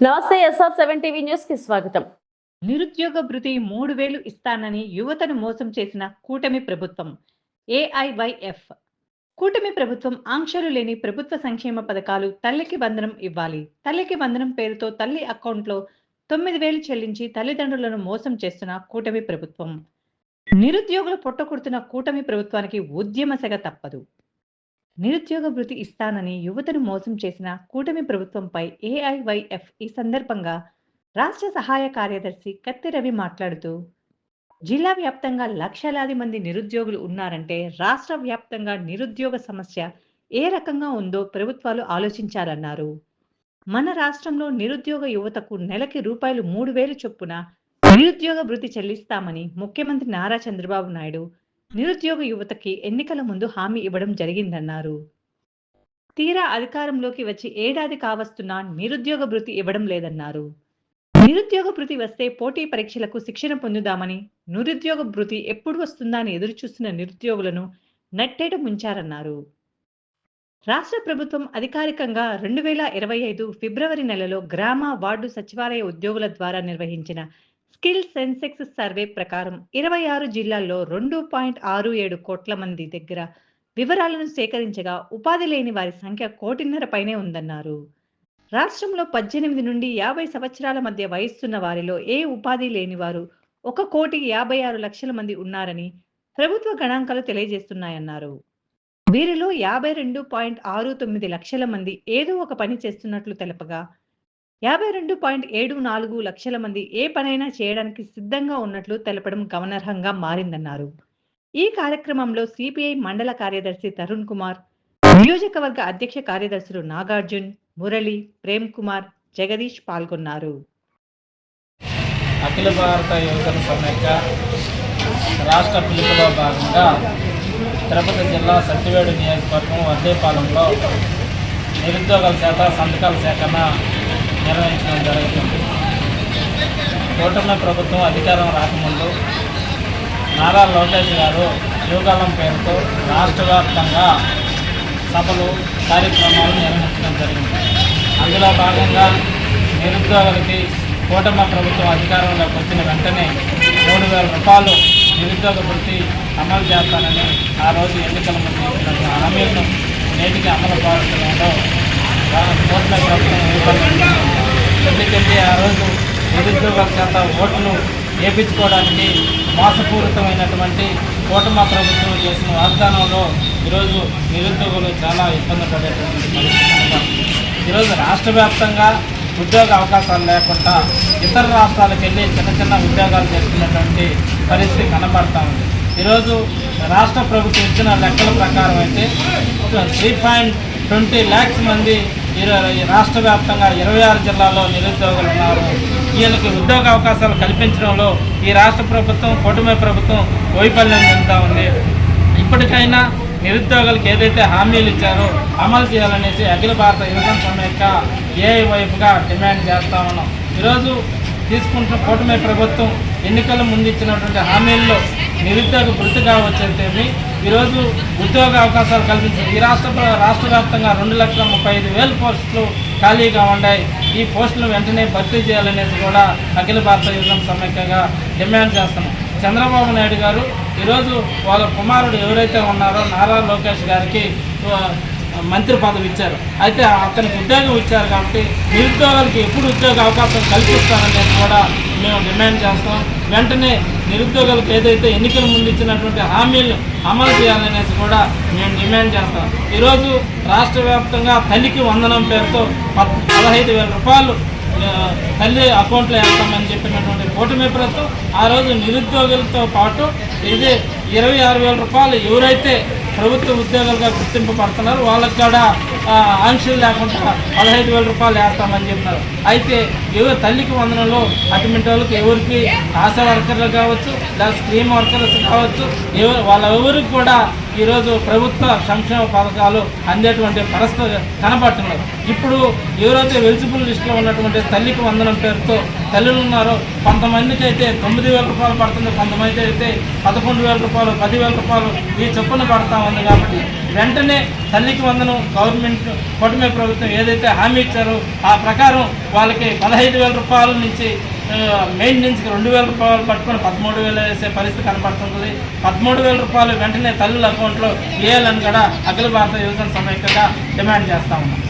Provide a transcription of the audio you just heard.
నమస్తే SR seven TV న్యూస్కి స్వాగతం. నిరుద్యోగ భృతి మూడు వేలు ఇస్తానని యువతను మోసం చేసిన కూటమి ప్రభుత్వం ఏఐవైఎఫ్. కూటమి ప్రభుత్వం ఆంక్షలు లేని ప్రభుత్వ సంక్షేమ పథకాలు తల్లికి బంధనం ఇవ్వాలి. తల్లికి బంధనం పేరుతో తల్లి అకౌంట్లో తొమ్మిది వేలు చెల్లించి తల్లిదండ్రులను మోసం చేస్తున్న కూటమి ప్రభుత్వం. నిరుద్యోగులు పొట్టకొడుతున్న కూటమి ప్రభుత్వానికి ఉద్యమ సెగ తప్పదు. నిరుద్యోగ వృత్తి ఇస్తానని యువతను మోసం చేసిన కూటమి ప్రభుత్వంపై ఏఐవైఎఫ్ ఈ సందర్భంగా రాష్ట్ర సహాయ కార్యదర్శి కత్తి రవి మాట్లాడుతూ జిల్లా వ్యాప్తంగా లక్షలాది మంది నిరుద్యోగులు ఉన్నారంటే రాష్ట్ర వ్యాప్తంగా నిరుద్యోగ సమస్య ఏ రకంగా ఉందో ప్రభుత్వాలు ఆలోచించాలన్నారు. మన రాష్ట్రంలో నిరుద్యోగ యువతకు నెలకి రూపాయలు మూడు వేలు చొప్పున నిరుద్యోగ వృత్తి చెల్లిస్తామని ముఖ్యమంత్రి నారా చంద్రబాబు నాయుడు నిరుద్యోగ యువతకి ఎన్నికల ముందు హామీ ఇవ్వడం జరిగిందన్నారు. తీరా అధికారంలోకి వచ్చి ఏడాది కావస్తున్నా నిరుద్యోగ భృతి ఇవ్వడం లేదన్నారు. నిరుద్యోగ భృతి వస్తే పోటీ పరీక్షలకు శిక్షణ పొందుదామని నిరుద్యోగ భృతి ఎప్పుడు వస్తుందా అని ఎదురుచూస్తున్న నిరుద్యోగులను నట్టేట ముంచారన్నారు. రాష్ట్ర ప్రభుత్వం అధికారికంగా రెండు వేల ఇరవై ఐదు ఫిబ్రవరి నెలలో గ్రామ వార్డు సచివాలయ ఉద్యోగుల ద్వారా నిర్వహించిన స్కిల్ సెన్సెక్స్ సర్వే ప్రకారం ఇరవై ఆరు జిల్లాల్లో రెండు పాయింట్ ఆరు ఏడు కోట్ల మంది దగ్గర వివరాలను సేకరించగా ఉపాధి లేని వారి సంఖ్య కోటిన్నర పైనే ఉందన్నారు. రాష్ట్రంలో పద్దెనిమిది నుండి యాభై సంవత్సరాల మధ్య వయస్సున్న వారిలో ఏ ఉపాధి లేని వారు ఒక కోటి యాభై ఆరు లక్షల మంది ఉన్నారని ప్రభుత్వ గణాంకాలు తెలియజేస్తున్నాయన్నారు. వీరిలో యాభై రెండు పాయింట్ ఆరు తొమ్మిది లక్షల మంది ఏదో ఒక పని చేస్తున్నట్లు తెలపగా యాభై రెండు పాయింట్ ఏడు నాలుగు లక్షల మంది ఏ పనైనా చేయడానికి సిద్ధంగా ఉన్నట్లు తెలపడం గమనార్హంగా మారిందన్నారు. ఈ కార్యక్రమంలో సిపిఐ మండల కార్యదర్శి తరుణ్ కుమార్ నియోజకవర్గ అధ్యక్ష కార్యదర్శులు నాగార్జున్ మురళి ప్రేమ్ కుమార్ జగదీష్ పాల్గొన్నారు. అఖిల భారత యువజన సమైక్య రాష్ట్ర పిలుపులో భాగంగా తిరుపతి జిల్లా సత్యవేడు నియోజకవర్గం వడ్డేపాలెంలో నిరుద్యోగుల చేత సంతకాల సేకరణ నిర్వహించడం జరుగుతుంది. కూటమి ప్రభుత్వం అధికారం రాకముందు నారా లోకేష్ గారు యువకాలం పేరుతో రాష్ట్ర వ్యాప్తంగా సభలు కార్యక్రమాలు నిర్వహించడం జరిగింది. అందులో భాగంగా నిరుద్యోగులకి కూటమి ప్రభుత్వం అధికారంలోకి వచ్చిన వెంటనే మూడు వేల రూపాయలు నిరుద్యోగ వృత్తి అమలు చేస్తానని ఆ రోజు ఎన్నికల ముందు ఇచ్చినటువంటి హామీలను నేటికి అమలు పరచడంలో రా- కూటమి ప్రభుత్వం విఫలమైంది. ఎందుకంటే ఆ రోజు నిరుద్యోగుల చేత ఓట్లు వేపించుకోవడానికి మోసపూరితమైనటువంటి కూటమి ప్రభుత్వం చేసిన వాగ్దానంలో ఈరోజు నిరుద్యోగులు చాలా ఇబ్బంది పడేటువంటి పరిస్థితి. ఈరోజు రాష్ట్ర వ్యాప్తంగా ఉద్యోగ అవకాశాలు లేకుండా ఇతర రాష్ట్రాలకు వెళ్ళి చిన్న చిన్న ఉద్యోగాలు చేసుకున్నటువంటి పరిస్థితి కనబడతా ఉంది. ఈరోజు రాష్ట్ర ప్రభుత్వం ఇచ్చిన లెక్కల ప్రకారం అయితే త్రీ పాయింట్ ట్వంటీ ల్యాక్స్ మంది ఇరవై ఈ రాష్ట్ర వ్యాప్తంగా ఇరవై ఆరు జిల్లాల్లో నిరుద్యోగులు ఉన్నారు. వీళ్ళకి ఉద్యోగ అవకాశాలు కల్పించడంలో ఈ రాష్ట్ర ప్రభుత్వం కూటమి ప్రభుత్వం వైఫల్యం చెందుతూ ఉంది. ఇప్పటికైనా నిరుద్యోగులకు ఏదైతే హామీలు ఇచ్చారో అమలు చేయాలనేసి అఖిల భారత యువజన సమైక్య ఏ వైపుగా డిమాండ్ చేస్తా ఉన్నాం. ఈరోజు తీసుకుంటున్న కూటమి ప్రభుత్వం ఎన్నికల ముందు ఇచ్చినటువంటి హామీల్లో నిరుద్యోగ భృతిగా వచ్చేది ఈరోజు ఉద్యోగ అవకాశాలు కల్పించింది. ఈ రాష్ట్ర రాష్ట్ర వ్యాప్తంగా రెండు లక్షల ముప్పై ఐదు వేల పోస్టులు ఖాళీగా ఉన్నాయి. ఈ పోస్టులు వెంటనే భర్తీ చేయాలనేసి కూడా అఖిల భారత యువజన సమైక్యగా డిమాండ్ చేస్తున్నాం. చంద్రబాబు నాయుడు గారు ఈరోజు వాళ్ళ కుమారుడు ఎవరైతే ఉన్నారో నారా లోకేష్ గారికి మంత్రి పదవి ఇచ్చారు. అయితే అతనికి ఉద్యోగం ఇచ్చారు కాబట్టి నిరుద్యోగులకి ఎప్పుడు ఉద్యోగ అవకాశం కల్పిస్తారనేది కూడా మేము డిమాండ్ చేస్తాం. వెంటనే నిరుద్యోగులకు ఏదైతే ఎన్నికల ముందు ఇచ్చినటువంటి హామీలు అమలు చేయాలనేసి కూడా మేము డిమాండ్ చేస్తాం. ఈరోజు రాష్ట్ర వ్యాప్తంగా తల్లికి వందనం పేరుతో పద్ పదహైదు వేల రూపాయలు తల్లి అకౌంట్లో వేస్తామని చెప్పినటువంటి కూటమి ప్రభుత్వం ఆ రోజు నిరుద్యోగులతో పాటు ఇది ఇరవై ఆరు వేల రూపాయలు ఎవరైతే ప్రభుత్వ ఉద్యోగాలుగా గుర్తింపబడుతున్నారు. వాళ్ళకి కూడా ఆంక్షలు లేకుండా పదహైదు వేల రూపాయలు వేస్తామని చెప్తారు అయితే ఎవరు తల్లికి వందనలో అటువంటి వాళ్ళకి ఎవరికి ఆశా వర్కర్లు కావచ్చు లేదా స్క్రీమ్ వర్కర్స్ కావచ్చు ఎవరు వాళ్ళెవరికి కూడా ఈరోజు ప్రభుత్వ సంక్షేమ పథకాలు అందేటువంటి పరిస్థితి కనబడుతున్నారు ఇప్పుడు ఎవరైతే వెలిసిబుల్ లిస్టులో ఉన్నటువంటి తల్లికి వందనం పేరుతో తల్లులు ఉన్నారో కొంతమందికి అయితే తొమ్మిది వేల రూపాయలు పడుతుంది కొంతమంది అయితే పదకొండు వేల రూపాయలు పదివేల రూపాయలు ఈ చొప్పున పడతా ఉంది కాబట్టి వెంటనే తల్లికి వందనం గవర్నమెంట్ కూటమి ప్రభుత్వం ఏదైతే హామీ ఇచ్చారో ఆ ప్రకారం వాళ్ళకి పదహైదు వేల రూపాయల నుంచి మెయింటెనెన్స్కి రెండు వేల రూపాయలు పట్టుకొని పదమూడు వేలు వేసే పరిస్థితి కనపడుతుంది. పదమూడు వేల రూపాయలు వెంటనే తల్లుల అకౌంట్లో వేయాలని కూడా అఖిల భారత యువజన సమైక్యంగా డిమాండ్ చేస్తా ఉన్నాం